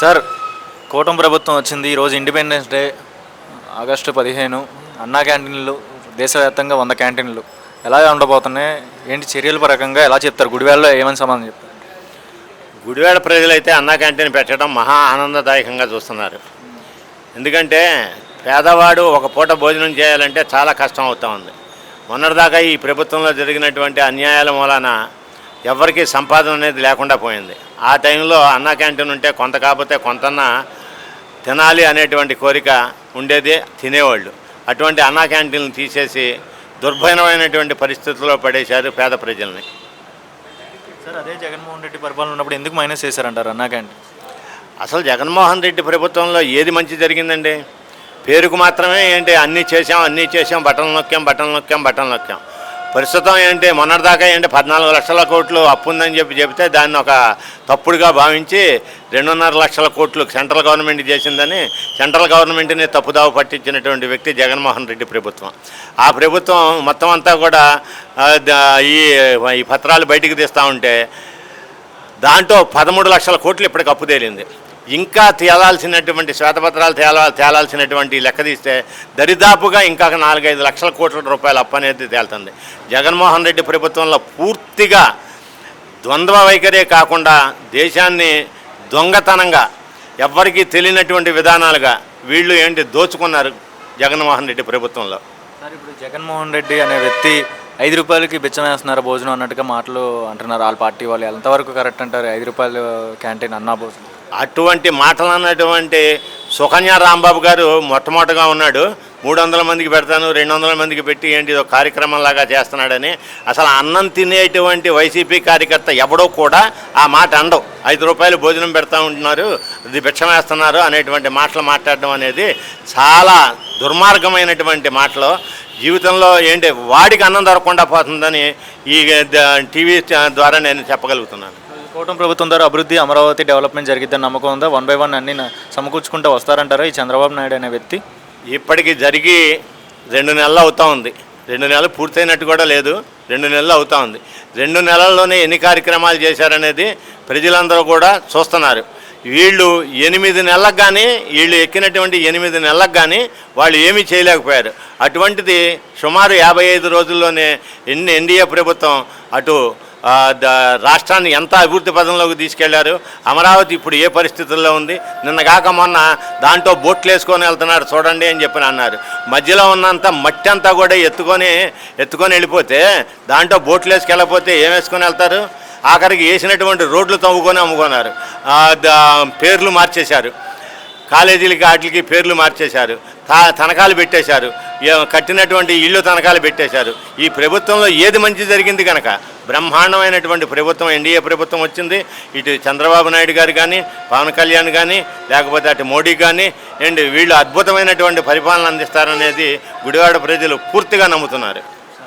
Sir కూటమి ప్రభుత్వం వచ్చింది. ఈరోజు ఇండిపెండెన్స్ డే ఆగస్టు పదిహేను అన్నా క్యాంటీన్లు దేశవ్యాప్తంగా వంద క్యాంటీన్లు ఎలా ఉండబోతున్నాయి? ఏంటి చర్యల పరకంగా ఎలా చెప్తారు? గుడివాడలో ఏమని సమాధానం చెప్తారు? గుడివాడ ప్రజలైతే అన్నా క్యాంటీన్ పెట్టడం మహా ఆనందదాయకంగా చూస్తున్నారు. ఎందుకంటే పేదవాడు ఒక పూట భోజనం చేయాలంటే చాలా కష్టం అవుతూ ఉంది. మొన్నటిదాకా ఈ ప్రభుత్వంలో జరిగినటువంటి అన్యాయాల మూలాన ఎవరికీ సంపాదన అనేది లేకుండా పోయింది. ఆ టైంలో అన్నా క్యాంటీన్ ఉంటే కొంత కాకపోతే కొంతన్నా తినాలి అనేటువంటి కోరిక ఉండేది తినేవాళ్ళు. అటువంటి అన్నా క్యాంటీన్లు తీసేసి దుర్భరమైనటువంటి పరిస్థితుల్లో పడేశారు పేద ప్రజల్ని. సార్ అదే జగన్మోహన్ రెడ్డి పరిపాలన ఉన్నప్పుడు ఎందుకు మైనస్ చేశారంటారు అన్నా క్యాంటీన్? అసలు జగన్మోహన్ రెడ్డి ప్రభుత్వంలో ఏది మంచి జరిగిందండి? పేరుకు మాత్రమే ఏంటి? అన్నీ చేసాం అన్నీ చేసాం బట్టలు నొక్కాం బట్టలు నొక్కాం బట్టలు నొక్కాం. ప్రస్తుతం ఏంటి మొన్నటిదాకా ఏంటి పద్నాలుగు లక్షల కోట్లు అప్పు ఉందని చెప్పి చెబితే దాన్ని ఒక తప్పుడుగా భావించి రెండున్నర లక్షల కోట్లు సెంట్రల్ గవర్నమెంట్ చేసిందని సెంట్రల్ గవర్నమెంట్ని తప్పుదావ పట్టించినటువంటి వ్యక్తి జగన్మోహన్ రెడ్డి ప్రభుత్వం. ఆ ప్రభుత్వం మొత్తం అంతా కూడా ఈ ఈ పత్రాలు బయటికి తీస్తూ ఉంటే దాంట్లో పదమూడు లక్షల కోట్లు ఇప్పటికి అప్పు తేలింది. ఇంకా తేలాల్సినటువంటి శ్వేతపత్రాలు తేలా తేలాల్సినటువంటి లెక్క తీస్తే దరిదాపుగా ఇంకా నాలుగైదు లక్షల కోట్ల రూపాయల అప్పు అనేది తేలుతుంది. జగన్మోహన్ రెడ్డి ప్రభుత్వంలో పూర్తిగా ద్వంద్వ వైఖరే కాకుండా దేశాన్ని దొంగతనంగా ఎవ్వరికీ తెలియనటువంటి విధానాలుగా వీళ్ళు ఏంటి దోచుకున్నారు జగన్మోహన్ రెడ్డి ప్రభుత్వంలో. సార్ ఇప్పుడు జగన్మోహన్ రెడ్డి అనే వ్యక్తి ఐదు రూపాయలకి బిచ్చం వేస్తున్నారు భోజనం అన్నట్టుగా మాటలు అంటున్నారు. వాళ్ళ పార్టీ వాళ్ళు ఎంతవరకు కరెక్ట్ అంటారు? ఐదు రూపాయలు క్యాంటీన్ అన్నా భోజనం. అటువంటి మాటలు అన్నటువంటి సుకన్య రాంబాబు గారు మొట్టమొదటిగా ఉన్నాడు. మూడు వందల మందికి పెడతాను రెండు వందల మందికి పెట్టి ఏంటి ఒక కార్యక్రమంలాగా చేస్తున్నాడని. అసలు అన్నం తినేటువంటి వైసీపీ కార్యకర్త ఎవడో కూడా ఆ మాట అండవు. ఐదు రూపాయలు భోజనం పెడతా ఉంటున్నారు ఇది భిక్షం వేస్తున్నారు అనేటువంటి మాటలు మాట్లాడడం అనేది చాలా దుర్మార్గమైనటువంటి మాటలు. జీవితంలో ఏంటి వాడికి అన్నం దొరకకుండా పోతుందని ఈ టీవీ ద్వారా నేను చెప్పగలుగుతున్నాను. కూటమి ప్రభుత్వం ద్వారా అభివృద్ధి అమరావతి డెవలప్మెంట్ జరిగిద్దని నమ్మకం ఉందా? వన్ బై వన్ అన్ని సమకూర్చుకుంటూ వస్తారంటారా ఈ చంద్రబాబు నాయుడు అనే వ్యక్తి? ఇప్పటికి జరిగి రెండు నెలలు అవుతా ఉంది. రెండు నెలలు పూర్తయినట్టు కూడా లేదు. రెండు నెలలు అవుతా ఉంది. రెండు నెలల్లోనే ఎన్ని కార్యక్రమాలు చేశారనేది ప్రజలందరూ కూడా చూస్తున్నారు. వీళ్ళు ఎనిమిది నెలలకు కానీ వీళ్ళు ఎక్కినటువంటి ఎనిమిది నెలలకు కానీ వాళ్ళు ఏమీ చేయలేకపోయారు. అటువంటిది సుమారు యాభై ఐదు రోజుల్లోనే ఎన్ని ఎన్డీఏ ప్రభుత్వం అటు రాష్ట్రాన్ని ఎంత అభివృద్ధి పదంలోకి తీసుకెళ్ళారు? అమరావతి ఇప్పుడు ఏ పరిస్థితుల్లో ఉంది? నిన్న కాక మొన్న దాంట్లో బోట్లు వేసుకొని వెళ్తున్నారు చూడండి అని చెప్పి అన్నారు. మధ్యలో ఉన్నంత మట్టి అంతా కూడా ఎత్తుకొని ఎత్తుకొని వెళ్ళిపోతే దాంట్లో బోట్లు వేసుకెళ్ళకపోతే ఏం వేసుకొని వెళ్తారు? ఆఖరికి వేసినటువంటి రోడ్లు తవ్వుకొని అమ్ముకున్నారు. పేర్లు మార్చేశారు. కాలేజీలకి వాటికి పేర్లు మార్చేశారు. తా తనఖాలు పెట్టేశారు. ఏ- కట్టినటువంటి ఇళ్ళు తనఖాలు పెట్టేశారు. ఈ ప్రభుత్వంలో ఏది మంచి జరిగింది కనుక బ్రహ్మాండమైనటువంటి ప్రభుత్వం ఎన్డీఏ ప్రభుత్వం వచ్చింది. ఇటు చంద్రబాబు నాయుడు గారు కానీ పవన్ కళ్యాణ్ కానీ లేకపోతే అటు మోడీ కానీ అండ్ వీళ్ళు అద్భుతమైనటువంటి పరిపాలన అందిస్తారనేది గుడివాడ ప్రజలు పూర్తిగా నమ్ముతున్నారు.